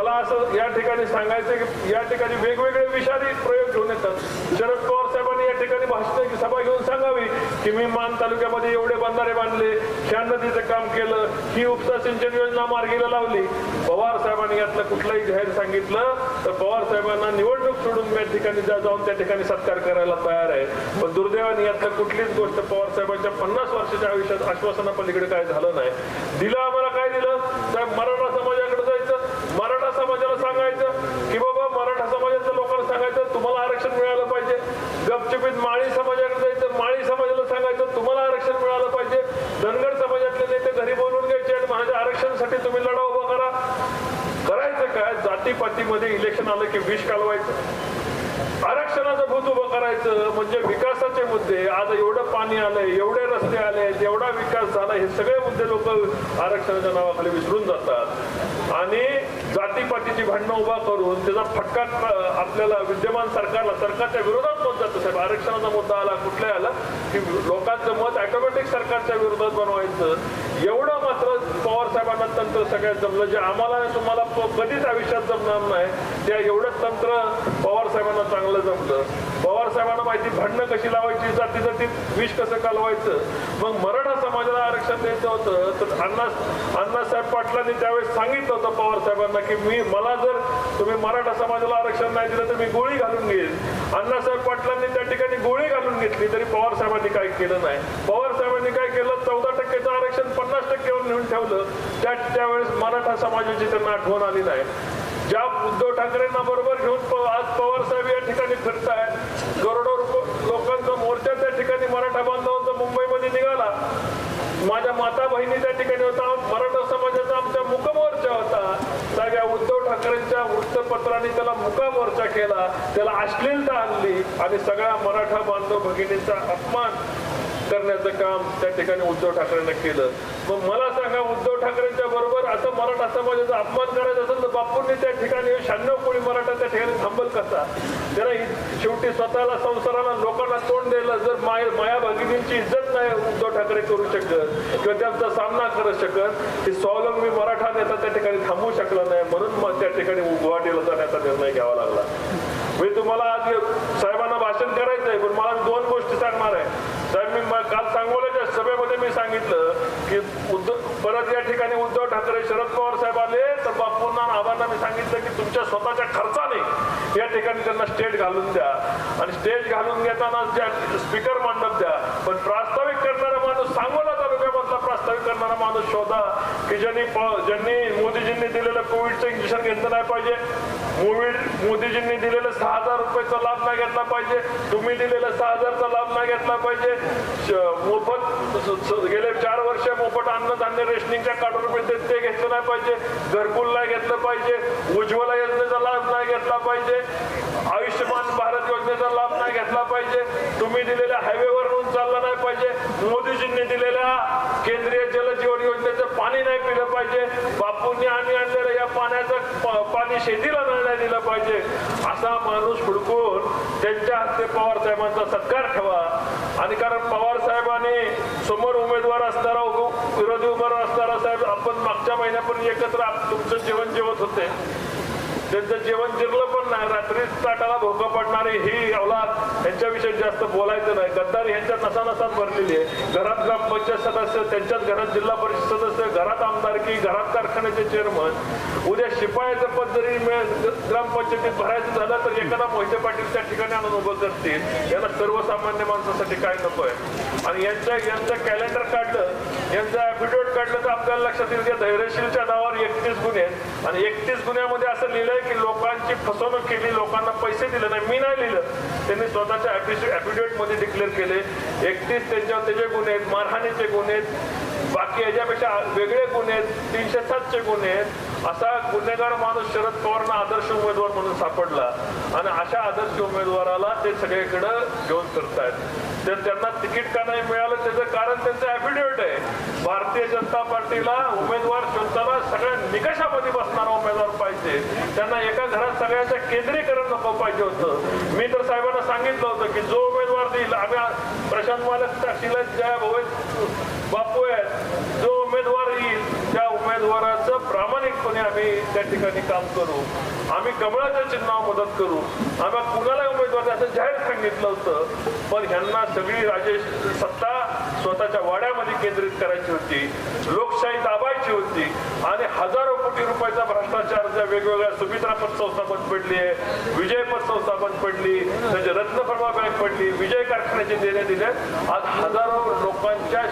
मला असं या ठिकाणी सांगायचं की या ठिकाणी वेगवेगळे विषारी प्रयोग घेऊन येतात. शरद पवार साहेबांनी या ठिकाणी भाषण सभा घेऊन सांगावी की मी मान तालुक्यामध्ये एवढे बंधारे बांधले ह्या नदीचं काम केलं ही उपसा सिंचन योजना मार्गीला लावली. पवार साहेबांनी यातलं कुठलंही जाहीर सांगितलं तर पवार साहेबांना निवडणूक सोडून या ठिकाणी जा- जाऊन त्या ठिकाणी सत्कार करायला तयार आहे. पण दुर्दैवाने यातलं कुठलीच गोष्ट पवार साहेबांच्या पन्नास वर्षाच्या आयुष्यात आश्वासनापलीकडे काय झालं नाही. दिलं आम्हाला काय दिलं साहेब मराठा समाजाकडे जायचं मराठा समाजाला सांगायचं की बाबा मराठा समाजाच्या लोकांना सांगायचं तुम्हाला आरक्षण मिळालं पाहिजे गपचुपीत माळी समाजाकडे जायचं माळी समाजाला सांगायचं तुम्हाला आरक्षण मिळालं पाहिजे धनगर समाजातले नेते घरी बोलवून घ्यायचे आणि माझ्या आरक्षणासाठी तुम्ही लढा उभा करा करायचं काय जातीपातीमध्ये इलेक्शन आलं की विष कालवायचं. आरक्षणाचं भूत उभं करायचं म्हणजे विकासाचे मुद्दे. आज एवढं पाणी आलंय एवढे रस्ते आले एवढा विकास झाला हे सगळे मुद्दे लोक आरक्षणाच्या नावाखाली विसरून जातात. आणि जातीपातीची भांडणं उभा करून त्याचा फटका आपल्याला विद्यमान सरकारला सरकारच्या विरोधात मत जातं. साहेब आरक्षणाचा मुद्दा आला कुठलाही आला की लोकांचं मत ऑटोमॅटिक सरकारच्या विरोधात बनवायचं. एवढं मात्र तंत्र सगळ्यात जमलं. जे आम्हाला आणि तुम्हाला कधीच आयुष्यात जमणार नाही त्या एवढंच तंत्र पवार साहेबांना चांगलं जमलं. पवार साहेबांना माहिती भांडणं कशी लावायची जाती जातीत विष कसं कालवायचं? मग मराठा समाजाला आरक्षण द्यायचं होतं तर अण्णा अण्णासाहेब पाटलांनी त्यावेळेस सांगितलं होतं पवार साहेबांना की मी मला जर तुम्ही मराठा समाजाला आरक्षण नाही दिलं तर मी गोळी घालून घेईन. अण्णासाहेब पाटलांनी त्या ठिकाणी गोळी घालून घेतली तरी पवार साहेबांनी काय केलं नाही. पवार साहेबांनी काय केलं? आरक्षण पन्नास नेऊन ठेवलं त्या त्यावेळेस मराठा समाजाची त्यांना आठवण आली नाही. ज्या उद्धव ठाकरेंना बरोबर घेऊन आज पवार साहेब या ठिकाणी फिरतायत करोडो लोकांचा मोर्चा त्या ठिकाणी मराठा बांधवांचा मुंबईमध्ये निघाला. माझ्या माता बहिणी त्या ठिकाणी होता मराठा समाजाचा आमचा मुकमोर्चा होता. या उद्धव ठाकरेंच्या वृत्तपत्राने त्याला मुका मोर्चा केला त्याला अश्लीलता आणली आणि सगळ्या मराठा बांधव भगिनीचा अपमान करण्याचं काम त्या ठिकाणी उद्धव ठाकरेंना केलं. मग मला सांगा उद्धव ठाकरेंच्या बरोबर असं मराठा समाजाचा अपमान करायचा असेल तर बापूंनी त्या ठिकाणी शहाण्णव कोळी मराठा त्या ठिकाणी थांबल कसा? त्याला शेवटी स्वतःला संसाराला लोकांना तोंड द्यायला जर माय माया भगिनींची इज्जत नाही उद्धव ठाकरे करू शकत किंवा त्यांचा सामना करू शकत की स्वावलंबी मराठा नेता त्या ठिकाणी थांबू शकला नाही म्हणून मग त्या ठिकाणी गुवाहाटीला जाण्याचा निर्णय घ्यावा लागला. मी तुम्हाला आज साहेबांना भाषण करायचंय पण मला दोन गोष्टी सांगणार आहे. काल सांगोल्याच्या सभेमध्ये मी सांगितलं की उद्धव परत या ठिकाणी उद्धव ठाकरे शरद पवार साहेब आले तर बापूंना आबांना मी सांगितलं की तुमच्या स्वतःच्या खर्चाने या ठिकाणी त्यांना स्टेज घालून द्या. आणि स्टेज घालून घेताना ज्या स्पीकर मांडत द्या. पण प्रास्ताविक करणारा माणूस सांगोला तालुक्यामधला प्रास्ताविक करणारा माणूस शोधा की ज्यांनी ज्यांनी मोदीजींनी दिलेलं कोविड इंजेक्शन घेतलं नाही पाहिजे. मोविड मोदीजींनी दिलेलं सहा हजार रुपयाचा लाभ नाही घेतला पाहिजे. तुम्ही दिलेला सहा हजारचा लाभ नाही घेतला पाहिजे. मोफत गेले चार वर्ष मोफत अन्नधान्य रेशनिंगच्या कार्ड रुपये ते घेतलं नाही पाहिजे. घरकुल नाही घेतलं पाहिजे. उज्ज्वला योजनेचा लाभ नाही घेतला पाहिजे. आयुष्यमान भारत योजनेचा लाभ नाही घेतला पाहिजे. तुम्ही दिलेल्या हायवेवरून चालला नाही पाहिजे. मोदीजींनी दिलेल्या केंद्रीय पाणी नाही पिलं पाहिजे. बापूंनी आणि आणलेलं या पाण्याचं पाणी शेतीला नाही नाही दिलं पाहिजे. असा माणूस हुडकून त्यांच्या हस्ते पवार साहेबांचा सत्कार ठेवा. आणि कारण पवार साहेबांनी समोर उमेदवार असणारा विरोधी उमेदवार असणारा साहेब आपण मागच्या महिन्यापर्यंत एकत्र तुमचं जेवण जेवत होते. त्यांचं जेवण जिरलं पण नाही. रात्री ताटाला भोकं पडणारी ही अवलाद यांच्याविषयी जास्त बोलायचं नाही. गद्दारी यांच्या नसा नसात भरलेली आहे. घरात ग्रामपंचायत सदस्य त्यांच्याच घरात जिल्हा परिषद सदस्य घरात आमदारकी घरात कारखान्याचे चेअरमन उद्या शिपायाचं पद जरी मिळ- ग्रामपंचायतीत भरायचं झालं तर एखादा मोहिते पाटील त्या ठिकाणी आणून उभं करतील. याला सर्वसामान्य माणसासाठी काय नको आहे? आणि यांच्या यांचं कॅलेंडर काढलं यांचं ऍफिडेविट काढलं तर आपल्याला लक्षात येईल की धैर्यशीलच्या नावावर एकतीस गुन्हे आणि एकतीस गुन्ह्यामध्ये असं लिहिलंय की लोकांची फसवणूक केली लोकांना पैसे दिले नाही मी नाही लिहिलं. त्यांनी स्वतःच्या ऍफिडेविटमध्ये डिक्लेअर केले. एकतीस त्यांच्यावर त्याचे गुन्हे आहेत मारहाणीचे गुन्हे आहेत. बाकी याच्यापेक्षा वेगळे गुन्हे आहेत तीनशे सातशे गुन्हे आहेत. असा गुन्हेगार माणूस शरद पवारांना आदर्श उमेदवार म्हणून सापडला आणि अशा आदर्श उमेदवाराला ते सगळीकडे घेऊन करतायत तर त्यांना तिकीट का नाही मिळालं त्याचं कारण त्यांचं ऍफिडेविट आहे. भारतीय जनता पार्टीला उमेदवार शोधताना सगळ्या निकषामध्ये बसणारा उमेदवार पाहिजे. त्यांना एका घरात सगळ्यांचं केंद्रीकरण नको पाहिजे होतं. मी तर साहेबांना सांगितलं होतं की जो उमेदवार देईल आम्ही प्रशांत मालक साक्षीला ज्या बापू आहेत. जो उमेदवार येईल त्या उमेदवाराचं प्रामाणिकपणे आम्ही त्या ठिकाणी काम करू. आम्ही कमळाच्या चिन्हावर मदत करू. आम्ही कुणाला उमेदवार असं जाहीर सांगितलं होतं. पण ह्यांना सगळी राजेश सत्ता स्वतःच्या वाड्यामध्ये केंद्रित करायची होती. लोकशाही दाबायची होती. आणि हजारो रुपयाचा भ्रष्टाचारच्या वेगवेगळ्या सुमित्रा पतसंस्था बंद पडली आहे विजय पतसंस्था बंद पडली म्हणजे रत्नफळवा बँक पडली विजय कारखान्याचे देणे दिले. आज हजारो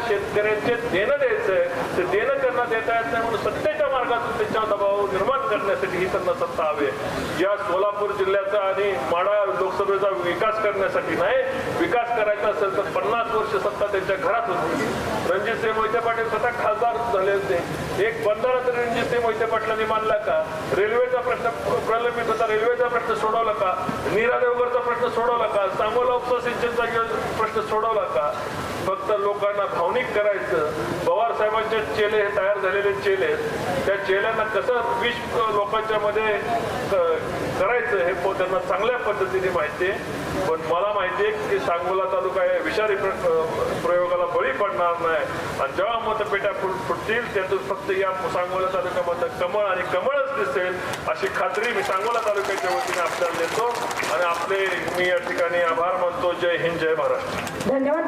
शेतकऱ्यांचे देणं द्यायचंय ते देणं त्यांना देता येत नाही म्हणून सत्तेच्या मार्गातून त्यांच्या दबाव निर्माण करण्यासाठी ही त्यांना सत्ता हवी आहे. या सोलापूर जिल्ह्याचा आणि माडा लोकसभेचा विकास करण्यासाठी नाही विकास करायचा असेल तर पन्नास वर्ष सत्ता त्यांच्या घरात होती रणजितसिंह मोहिते पाटील स्वतः खासदार झाले होते. एक बंधारा तरी रणजितसिंह मोहिते पाटलांनी मानला का? रेल्वेचा प्रश्न प्रलंबित होता रेल्वेचा प्रश्न सोडवला का? नीरा देवगरचा प्रश्न सोडवला का? सांगोला उपसा सिंचनचा प्रश्न सोडवला का? फक्त लोकांना भावनिक करायचं. पवार साहेबांचे चेले हे तयार झालेले चेले. त्या चेल्यांना कसं विष लोकांच्या मध्ये करायचं हे त्यांना चांगल्या पद्धतीने माहिती आहे. पण मला माहिती आहे की सांगोला तालुका हे विषारी प्रयोगाला बळी पडणार नाही. आणि जेव्हा मतपेट्या फुट फुटतील त्यातून फक्त या सांगोला तालुक्यामध्ये कमळ आणि कमळच दिसेल अशी खात्री मी सांगोला तालुक्याच्या वतीने आपल्याला देतो. आणि आपले मी या ठिकाणी आभार मानतो. जय हिंद जय महाराष्ट्र. धन्यवाद